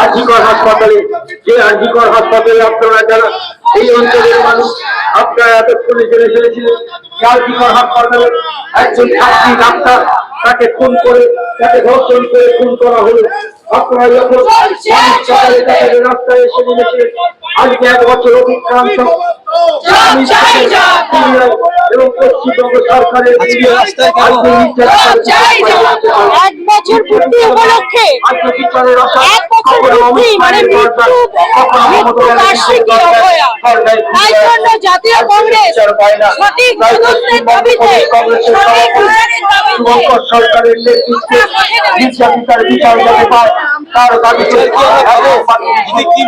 আর্জিকর হাসপাতালে যে আর্জিকর হাসপাতালে আপনারা যারা এই অঞ্চলের মানুষ আপনারা এতক্ষণে জেনে ফেলেছিলেন আর্জিকর হাসপাতালে একজন ছাত্রী ডাক্তার তাকে খুন করে তাকে ধর্ষণ করে খুন করা হলো। আপনারা যখন সকালে তাদের রাস্তায় এসে নেমেছিলেন আজকে এক বছর অতিক্রান্ত। এবং পশ্চিমবঙ্গ সরকারের বছর পূর্তি উপলক্ষে এক বছর পূর্তি মানে মৃত্যু মৃত্যু বার্ষিকী অভয়া। তাই জন্য জাতীয় কংগ্রেস। সঠিক তদন্তের দাবিতে সঠিক সভাপতি দাবিতে সরকারের নেতৃত্বে নির্যাতিতার বিচার যাতে পায় তার দাবিতে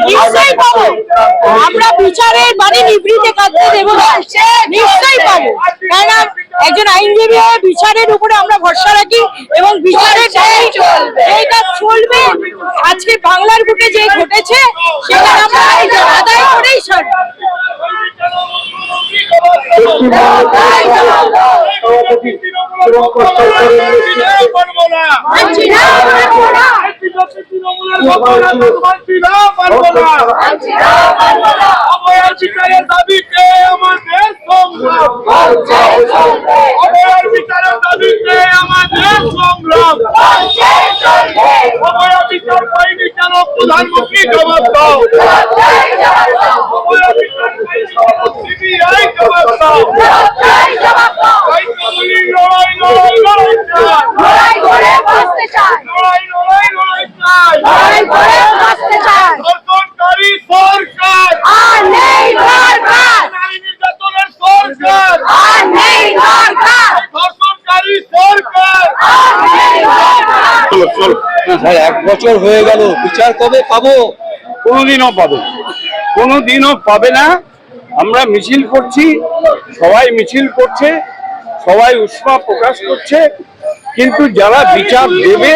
নিশ্চয়ই পাবো। আমরা বিচারের বাড়ি নিবৃতে কাঁদতে দেবো না। নিশ্চয়ই পাবো। কেন একজন আইনজীবী হয়ে বিচারের উপরে আমরা ভরসা রাখি এবং বিচারের এইটা চলবে। আজকে বাংলার বুকে যে ঘটেছে সেটা আমরা আদায় করেই ছাড়বো সভাপতি শুভঙ্কর সরকারের নেতৃত্বে মানছি না, মানবো না। বিচারের দাবিতে আমাদের সংগ্রাম অবয়ার বিচারের দাবিতে আমাদের সংগ্রাম। কেন প্রধানমন্ত্রী জবাব দাও। অবয়ার বিচার পাইনি জবাব দাও। লড়াই লড়াই লড়াই চাই লড়াই করে বাঁচতে চাই লড়াই লড়াই লড়াই চাই লড়াই করে বাঁচতে চাই সরকারি সরকার আর নেই দরকার নারী নির্যাতনের সরকার আর নেই দরকার ধর্ষণকারী সরকার আর নেই স্যার এক বছর হয়ে গেল। বিচার কবে পাবো? কোনোদিনও পাবে কোনোদিনও পাবে না। আমরা মিছিল করছি সবাই মিছিল করছে সবাই উষ্মা প্রকাশ করছে। কিন্তু যারা বিচার দেবে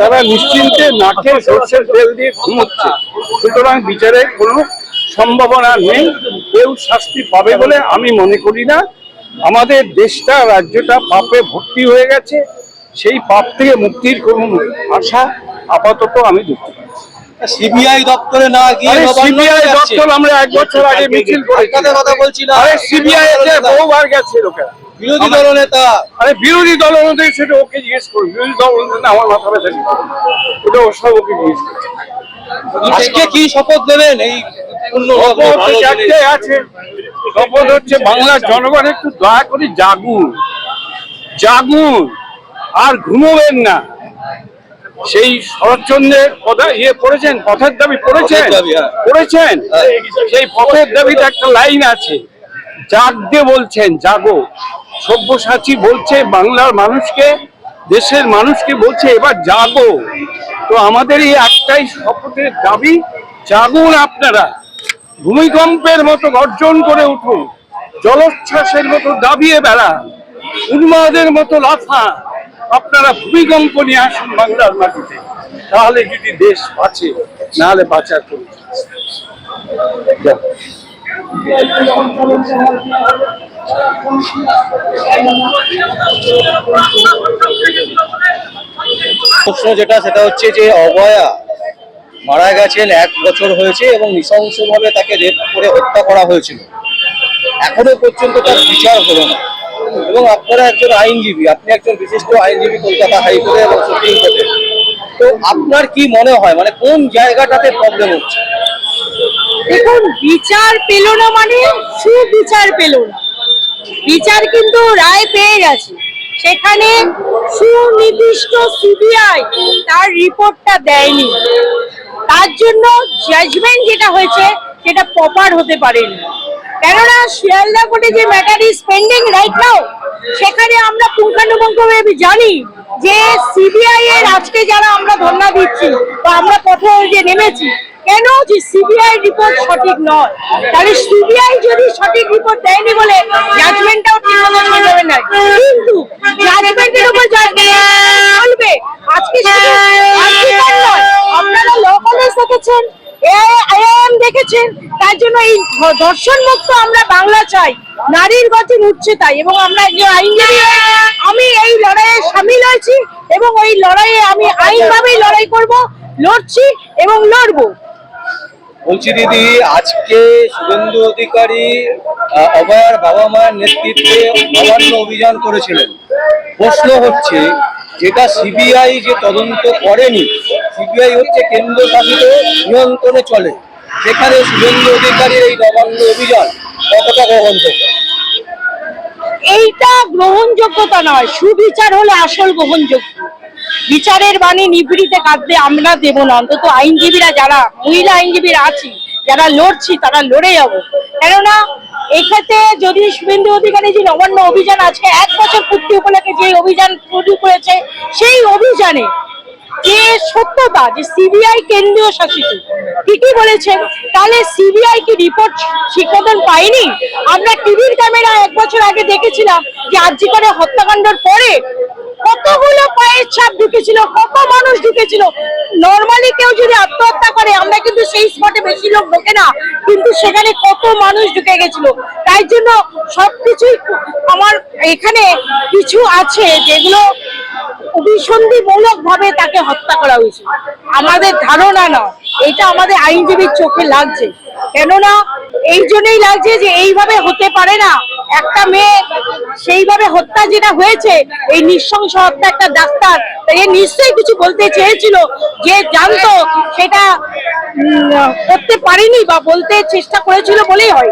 তারা নিশ্চিন্তে নাকে সর্ষের তেল দিয়ে ঘুমোচ্ছে সুতরাং বিচারের কোনো সম্ভাবনা নেই। কেউ শাস্তি পাবে বলে আমি মনে করি না। আমাদের দেশটা রাজ্যটা পাপে ভর্তি হয়ে গেছে। সেই পাপ থেকে মুক্তির কোনো আশা আপাতত আমি দেখতে পাচ্ছি সিবিআই দপ্তরে না গিয়ে সিবিআই দপ্তর আমরা এক বছর আগে মিছিল করেছি। কথা বলছি না। আরে সিবিআই এতে বহুবার গেছে লোকেরা। বিরোধী দল নেতা। আরে বিরোধী সেটা ওকে জিজ্ঞেস করুন। বিরোধী আমার মাথা ব্যথা নেই। ওটা ও সব ওকে জিজ্ঞেস করুন আজকে কি শপথ নেবেন এই আছে। শপথ হচ্ছে বাংলার জনগণ একটু দয়া করে জাগুন। জাগুন। আর ঘুমোবেন না। সেই শরৎচন্দ্রের কথা ইয়ে পড়েছেন পথের দাবি পড়েছেন পথের হ্যাঁ। পড়েছেন হ্যাঁ। সেই পথের দাবিতে একটা লাইন আছে জাগতে বলছেন জাগো। সব্যসাচী বলছে বাংলার মানুষকে দেশের মানুষকে বলছে এবার জাগো। তো আমাদের এই একটাই শপথের দাবি জাগুন আপনারা। ভূমিকম্পের মতো গর্জন করে উঠুন জলোচ্ছ্বাসের মতো দাবিয়ে বেড়া উন্মাদের মতো লাফা আপনারা ভূমিকম্প নিয়ে আসুন বাংলার মাটিতে তাহলে যদি দেশ বাঁচে, নাহলে বাঁচার। যাও। প্রশ্ন যেটা, সেটা হচ্ছে যে অবয়া মারা গেছেন, এক বছর হয়েছে এবং নৃশংসভাবে তাকে রেপ করে হত্যা করা হয়েছিল এখনও পর্যন্ত তার বিচার হলো না এবং আপনারা একজন আইনজীবী, আপনি একজন বিশিষ্ট আইনজীবী কলকাতা হাইকোর্টে এবং সুপ্রিম কোর্টে। তো আপনার কি মনে হয় মানে কোন জায়গাটাতে প্রবলেম হচ্ছে? দেখুন, বিচার পেল না মানে সুবিচার পেল না। বিচার কিন্তু রায় পেয়ে গেছে। সেখানে সুনির্দিষ্ট সিবিআই তার রিপোর্টটা দেয়নি। তার জন্য জাজমেন্ট যেটা হয়েছে, সেটা প্রপার হতে পারেনি। কেননা শিয়ালদা কোর্টে যে matter is pending right now সেখানে আমরা পুঙ্খানুপুঙ্খভাবে জানি যে সিবিআই এর আজকে যারা আমরা ধর্ণা দিচ্ছি বা আমরা পথে যে নেমেছি, কেন যে সিবিআই রিপোর্ট সঠিক নয়? তাহলে সিবিআই যদি সঠিক রিপোর্ট দেয়নি বলে জাজমেন্টটাও ঠিক মতো হয়ে যাবে না। কিন্তু জাজমেন্টের উপর চলবে, আজকে আপনারা ল কলেজ দেখেছেন আইআইএম দেখেছেন জন্য এই ধর্ষণ মুক্ত আমরা বাংলা চাই। নারীর গতির উঠছে তাই এবং আমরা আইনজীবী। আমি এই লড়াইয়ে সামিল হয়েছি এবং ওই লড়াইয়ে আমি আইনভাবেই লড়াই করব, লড়ছি এবং লড়বো। বলছি দিদি, আজকে শুভেন্দু অধিকারী অভয়ার বাবা মায়ের নেতৃত্বে নবান্ন অভিযান করেছিলেন। প্রশ্ন হচ্ছে, যেটা সিবিআই যে তদন্ত করেনি, সিবিআই হচ্ছে কেন্দ্র শাসিত নিয়ন্ত্রণে চলে। সেখানে শুভেন্দু অধিকারীর এই নবান্ন অভিযান কতটা গ্রহণযোগ্য? এইটা গ্রহণযোগ্যতা নয়, সুবিচার হলে আসল গ্রহণযোগ্য। বিচারের বাণী নিভৃতে কাঁদতে আমরা দেব না, অন্তত আইনজীবীরা যারা, মহিলা আইনজীবীরা আছি, যারা লড়ছি, তারা লড়ে যাব। কেননা, এক্ষেত্রে যদি শুভেন্দু অধিকারী যে নবান্ন অভিযান আজকে এক বছর পূর্তি উপলক্ষে যে অভিযান শুরু করেছে, সেই অভিযানে যে সত্যতা যে সিবিআই কেন্দ্রীয় শাসিত। ঠিকই বলেছেন, তাহলে সিবিআই কি রিপোর্ট ঠিক মতন পাইনি আমরা টিভির ক্যামেরা এক বছর আগে দেখেছিলাম যে আর্জি করে হত্যাকাণ্ডের পরে কতগুলো পায়ের ছাপ ঢুকেছিল, কত মানুষ ঢুকেছিল। নর্মালি কেউ যদি আত্মহত্যা করে, আমরা কিন্তু সেই স্পটে বেশি লোক ঢোকে না। কিন্তু সেখানে কত মানুষ ঢুকে গেছিল। তাই জন্য সবকিছুই আমার এখানে কিছু আছে যেগুলো অভিসন্ধিমূলক ভাবে তাকে হত্যা করা হয়েছে। আমাদের ধারণা না, এটা আমাদের আইনজীবীর চোখে লাগছে। কেননা, এই জন্যই লাগছে যে এইভাবে হতে পারে না। একটা মেয়ে সেইভাবে হত্যা যেটা হয়েছে, এই নৃশংস হত্যা একটা ডাক্তার, তাই নিশ্চয়ই কিছু বলতে চেয়েছিল যে জানতো, সেটা করতে পারেনি বা বলতে চেষ্টা করেছিল বলেই হয়।